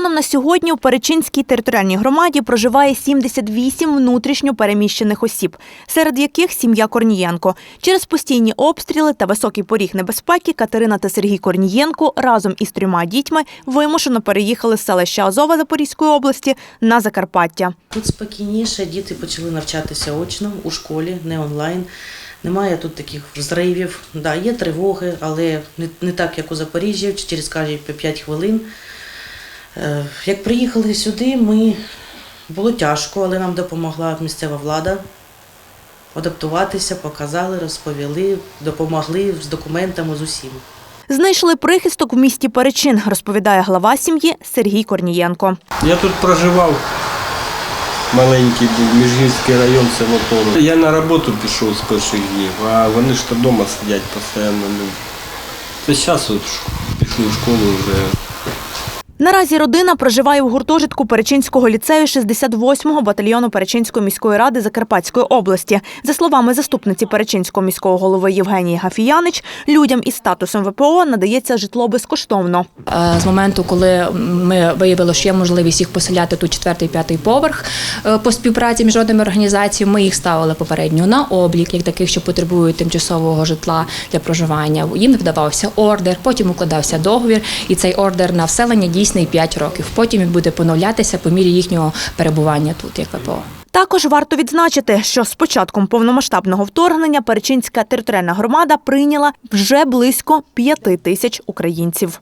Станом на сьогодні у Перечинській територіальній громаді проживає 78 внутрішньо переміщених осіб, серед яких сім'я Корнієнко. Через постійні обстріли та високий поріг небезпеки Катерина та Сергій Корнієнко разом із трьома дітьми вимушено переїхали з селища Азова Запорізької області на Закарпаття. Тут спокійніше, діти почали навчатися очно у школі, не онлайн. Немає тут таких взривів. Да, є тривоги, але не, так, як у Запоріжжі, через кожні 5 хвилин. Е, Як приїхали сюди, ми було тяжко, але нам допомогла місцева влада адаптуватися, показали, розповіли, допомогли з документами з усім. Знайшли прихисток в місті Перечин, розповідає глава сім'ї Сергій Корнієнко. Я тут проживав. Маленький був, Міжгірський район, село Я на роботу пішов з перших днів, а вони ж то вдома сидять постійно. Ну. Це зараз от пішли в школу вже. Наразі родина проживає в гуртожитку Перечинського ліцею 68-го батальйону Перечинської міської ради Закарпатської області. За словами заступниці Перечинського міського голови Євгенії Гафіянич, людям із статусом ВПО надається житло безкоштовно. Е, З моменту, коли ми виявили, що є можливість їх поселяти тут четвертий, п'ятий поверх е, по співпраці між міжнародними організаціями, ми їх ставили попередньо на облік, як таких, що потребують тимчасового житла для проживання. Їм видавався ордер, потім укладався договір, і цей ордер на вселення дійсний 5 років. Потім він буде поновлятися по мірі їхнього перебування тут, як ВПО. Також варто відзначити, що з початком повномасштабного вторгнення Перечинська територіальна громада прийняла вже близько п'яти тисяч українців.